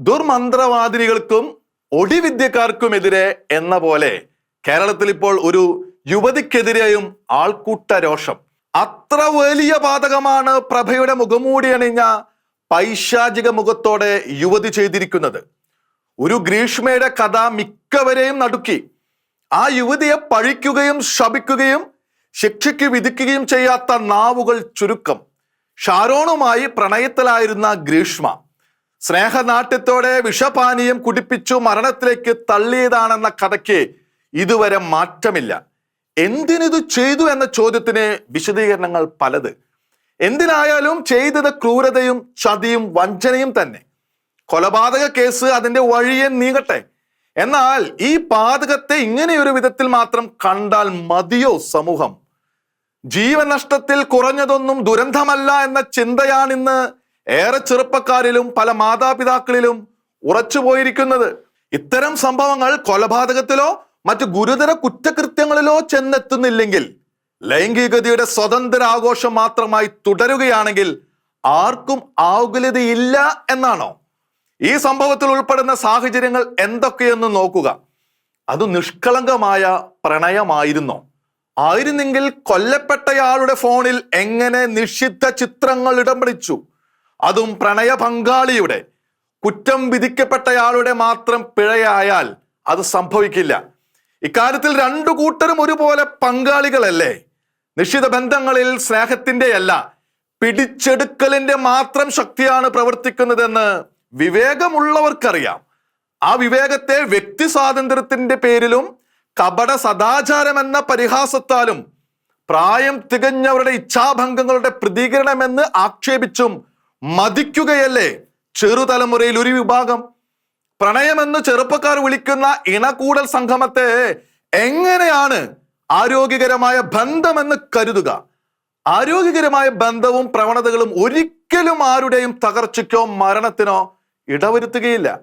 ദുർമന്ത്രവാദിനികൾക്കും ഒടിവിദ്യക്കാർക്കുമെതിരെ എന്ന പോലെ കേരളത്തിൽ ഇപ്പോൾ ഒരു യുവതിക്കെതിരെയും ആൾക്കൂട്ട രോഷം അത്ര വലിയ പാതകമാണ് പ്രഭയുടെ മുഖമൂടി അണിഞ്ഞ പൈശാചിക മുഖത്തോടെ യുവതി ചെയ്തിരിക്കുന്നത്. ഒരു ഗ്രീഷ്മയുടെ കഥ മിക്കവരെയും നടുക്കി. ആ യുവതിയെ പഴിക്കുകയും ശപിക്കുകയും ശിക്ഷയ്ക്ക് വിധിക്കുകയും ചെയ്യാത്ത നാവുകൾ ചുരുക്കം. ഷാരോണുമായി പ്രണയത്തിലായിരുന്ന ഗ്രീഷ്മ സ്നേഹനാട്യത്തോടെ വിഷപാനീയം കുടിപ്പിച്ചു മരണത്തിലേക്ക് തള്ളിയതാണെന്ന കഥയ്ക്ക് ഇതുവരെ മാറ്റമില്ല. എന്തിനിത് ചെയ്തു എന്ന ചോദ്യത്തിന് വിശദീകരണങ്ങൾ പലത്. എന്തിനായാലും ചെയ്തത് ക്രൂരതയും ചതിയും വഞ്ചനയും തന്നെ. കൊലപാതക കേസ് അതിന്റെ വഴിയെ നീങ്ങട്ടെ. എന്നാൽ ഈ പാതകത്തെ ഇങ്ങനെയൊരു വിധത്തിൽ മാത്രം കണ്ടാൽ മതിയോ സമൂഹം? ജീവനഷ്ടത്തിൽ കുറഞ്ഞതൊന്നും ദുരന്തമല്ല എന്ന ചിന്തയാണിന്ന് ഏറെ ചെറുപ്പക്കാരിലും പല മാതാപിതാക്കളിലും ഉറച്ചുപോയിരിക്കുന്നത് ഇത്തരം സംഭവങ്ങൾ കൊലപാതകത്തിലോ മറ്റു ഗുരുതര കുറ്റകൃത്യങ്ങളിലോ ചെന്നെത്തുന്നില്ലെങ്കിൽ ലൈംഗികതയുടെ സ്വതന്ത്ര ആഘോഷം മാത്രമായി തുടരുകയാണെങ്കിൽ ആർക്കും ആകുലതയില്ല എന്നാണോ? ഈ സംഭവത്തിൽ ഉൾപ്പെടുന്ന സാഹചര്യങ്ങൾ എന്തൊക്കെയെന്ന് നോക്കുക. അത് നിഷ്കളങ്കമായ പ്രണയമായിരുന്നോ. ആയിരുന്നെങ്കിൽ കൊല്ലപ്പെട്ടയാളുടെ ഫോണിൽ എങ്ങനെ നിഷിദ്ധ ചിത്രങ്ങൾ ഇടം പിടിച്ചു? അതും പ്രണയ പങ്കാളിയുടെ. കുറ്റം വിധിക്കപ്പെട്ടയാളുടെ മാത്രം പിഴയായാൽ അത് സംഭവിക്കില്ല. ഇക്കാര്യത്തിൽ രണ്ടു കൂട്ടരും ഒരുപോലെ പങ്കാളികളല്ലേ. നിശ്ചിത ബന്ധങ്ങളിൽ സ്നേഹത്തിന്റെയല്ല പിടിച്ചെടുക്കലിന്റെ മാത്രം ശക്തിയാണ് പ്രവർത്തിക്കുന്നതെന്ന് വിവേകമുള്ളവർക്കറിയാം. ആ വിവേകത്തെ വ്യക്തി സ്വാതന്ത്ര്യത്തിന്റെ പേരിലും കപട സദാചാരം എന്ന പരിഹാസത്താലും പ്രായം തികഞ്ഞവരുടെ ഇച്ഛാഭംഗങ്ങളുടെ പ്രതികരണമെന്ന് ആക്ഷേപിച്ചും മതിക്കുകയല്ലേ? ചെറുതലമുറയിൽ ഒരു വിഭാഗം. പ്രണയമെന്ന് ചെറുപ്പക്കാർ വിളിക്കുന്ന ഇണകൂടൽ സംഗമത്തെ എങ്ങനെയാണ് ആരോഗ്യകരമായ ബന്ധമെന്ന് കരുതുക? ആരോഗ്യകരമായ ബന്ധവും പ്രവണതകളും ഒരിക്കലും ആരുടെയും തകർച്ചയ്ക്കോ മരണത്തിനോ ഇടവരുത്തുകയില്ല.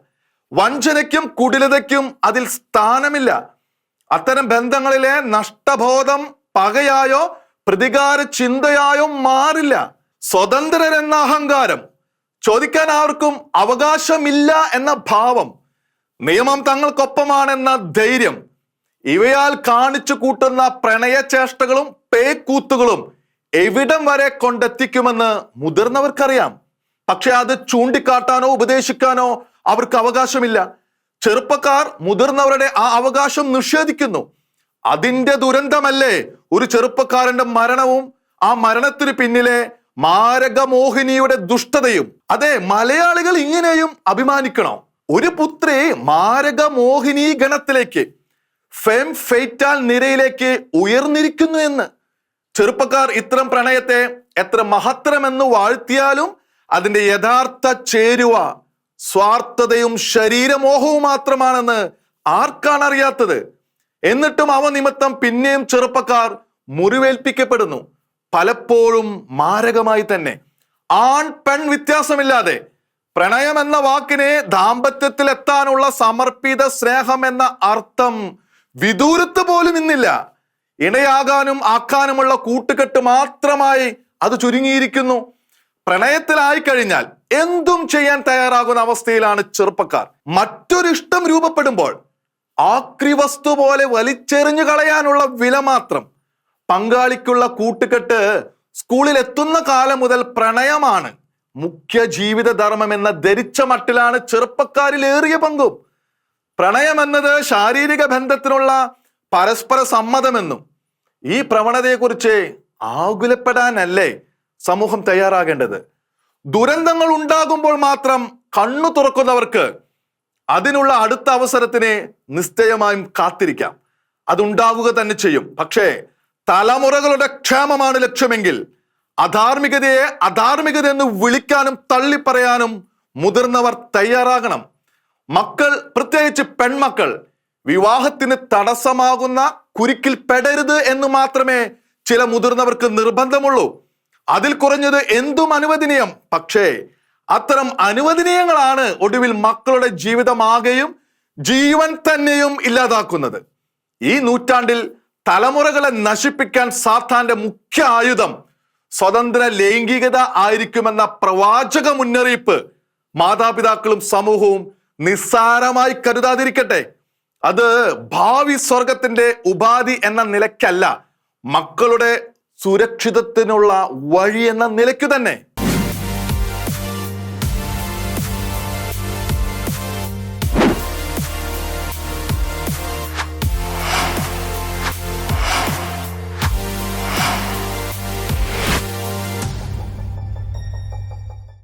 വഞ്ചനയ്ക്കും കുടിലതയ്ക്കും അതിൽ സ്ഥാനമില്ല. അത്തരം ബന്ധങ്ങളിലെ നഷ്ടബോധം പകയായോ പ്രതികാര ചിന്തയായോ മാറില്ല. സ്വതന്ത്രരെന്ന അഹങ്കാരം ചോദിക്കാൻ ആർക്കും അവകാശമില്ല എന്ന ഭാവം. നിയമം തങ്ങൾക്കൊപ്പമാണെന്ന ധൈര്യം. ഇവയാൽ കാണിച്ചു കൂട്ടുന്ന പ്രണയചേഷ്ടകളും പേക്കൂത്തുകളും എവിടം വരെ കൊണ്ടെത്തിക്കുമെന്ന് മുതിർന്നവർക്കറിയാം. പക്ഷെ അത് ചൂണ്ടിക്കാട്ടാനോ ഉപദേശിക്കാനോ അവർക്ക് അവകാശമില്ല. ചെറുപ്പക്കാർ മുതിർന്നവരുടെ ആ അവകാശം നിഷേധിക്കുന്നു. അതിന്റെ ദുരന്തമല്ലേ ഒരു ചെറുപ്പക്കാരന്റെ മരണവും ആ മരണത്തിന് പിന്നിലെ മാരകമോഹിനിയുടെ ദുഷ്ടതയും അതെ മലയാളികൾ ഇങ്ങനെയും അഭിമാനിക്കണം. ഒരു പുത്രി മാരകമോഹിനി ഗണത്തിലേക്ക് ഫെം ഫെയ്റ്റാൽ നിരയിലേക്ക് ഉയർന്നിരിക്കുന്നു എന്ന്. ചെറുപ്പക്കാർ ഇത്തരം പ്രണയത്തെ എത്ര മഹത്തരമെന്ന് വാഴ്ത്തിയാലും അതിന്റെ യഥാർത്ഥ ചേരുവ സ്വാർത്ഥതയും ശരീരമോഹവും മാത്രമാണെന്ന് ആർക്കാണ് അറിയാത്തത്? എന്നിട്ടും അവ നിമിത്തം പിന്നെയും ചെറുപ്പക്കാർ മുറിവേൽപ്പിക്കപ്പെടുന്നു. പലപ്പോഴും മാരകമായി തന്നെ. ആൺ പെൺ വ്യത്യാസമില്ലാതെ പ്രണയം എന്ന വാക്കിനെ ദാമ്പത്യത്തിൽ എത്താനുള്ള സമർപ്പിത സ്നേഹം എന്ന അർത്ഥം വിദൂരത്ത് പോലും ഇന്നില്ല ഇണയാകാനും ആക്കാനുമുള്ള കൂട്ടുകെട്ട് മാത്രമായി അത് ചുരുങ്ങിയിരിക്കുന്നു. പ്രണയത്തിലായി കഴിഞ്ഞാൽ എന്തും ചെയ്യാൻ തയ്യാറാകുന്ന അവസ്ഥയിലാണ് ചെറുപ്പക്കാർ. മറ്റൊരു ഇഷ്ടം രൂപപ്പെടുമ്പോൾ ആക്രി വസ്തു പോലെ വലിച്ചെറിഞ്ഞു കളയാനുള്ള വില മാത്രം പങ്കാളിക്കുള്ള കൂട്ടുകെട്ട് സ്കൂളിൽ എത്തുന്ന കാലം മുതൽ പ്രണയമാണ്. മുഖ്യ ജീവിത ധർമ്മം എന്ന ധരിച്ച മട്ടിലാണ് ചെറുപ്പക്കാരിൽ ഏറിയ പങ്കും. പ്രണയം എന്നത് ശാരീരിക ബന്ധത്തിനുള്ള പരസ്പര സമ്മതമെന്നും ഈ പ്രവണതയെക്കുറിച്ച് ആകുലപ്പെടാനല്ലേ സമൂഹം തയ്യാറാകേണ്ടത്? ദുരന്തങ്ങൾ ഉണ്ടാകുമ്പോൾ മാത്രം കണ്ണു തുറക്കുന്നവർക്ക് അതിനുള്ള അടുത്ത അവസരത്തിന് നിശ്ചയമായും കാത്തിരിക്കാം. അതുണ്ടാവുക തന്നെ ചെയ്യും. പക്ഷേ തലമുറകളുടെ ക്ഷേമമാണ് ലക്ഷ്യമെങ്കിൽ അധാർമികതയെ അധാർമികത എന്ന് വിളിക്കാനും തള്ളിപ്പറയാനും മുതിർന്നവർ തയ്യാറാകണം. മക്കൾ പ്രത്യേകിച്ച് പെൺമക്കൾ വിവാഹത്തിന് തടസ്സമാകുന്ന കുരുക്കിൽ പെടരുത് എന്ന് മാത്രമേ ചില മുതിർന്നവർക്ക് നിർബന്ധമുള്ളൂ. അതിൽ കുറഞ്ഞത് എന്തും അനുവദനീയം. പക്ഷേ അത്തരം അനുവദനീയങ്ങളാണ് ഒടുവിൽ മക്കളുടെ ജീവിതമാകെയും ജീവൻ തന്നെയും ഇല്ലാതാക്കുന്നത്. ഈ നൂറ്റാണ്ടിൽ തലമുറകളെ നശിപ്പിക്കാൻ സാത്താന്റെ മുഖ്യ ആയുധം സ്വതന്ത്ര ലൈംഗികത ആയിരിക്കുമെന്ന പ്രവാചക മുന്നറിയിപ്പ് മാതാപിതാക്കളും സമൂഹവും നിസ്സാരമായി കരുതാതിരിക്കട്ടെ. അത് ഭാവി സ്വർഗത്തിന്റെ ഉപാധി എന്ന നിലയ്ക്കല്ല മക്കളുടെ സുരക്ഷിതത്തിനുള്ള വഴി എന്ന നിലയ്ക്ക് തന്നെ.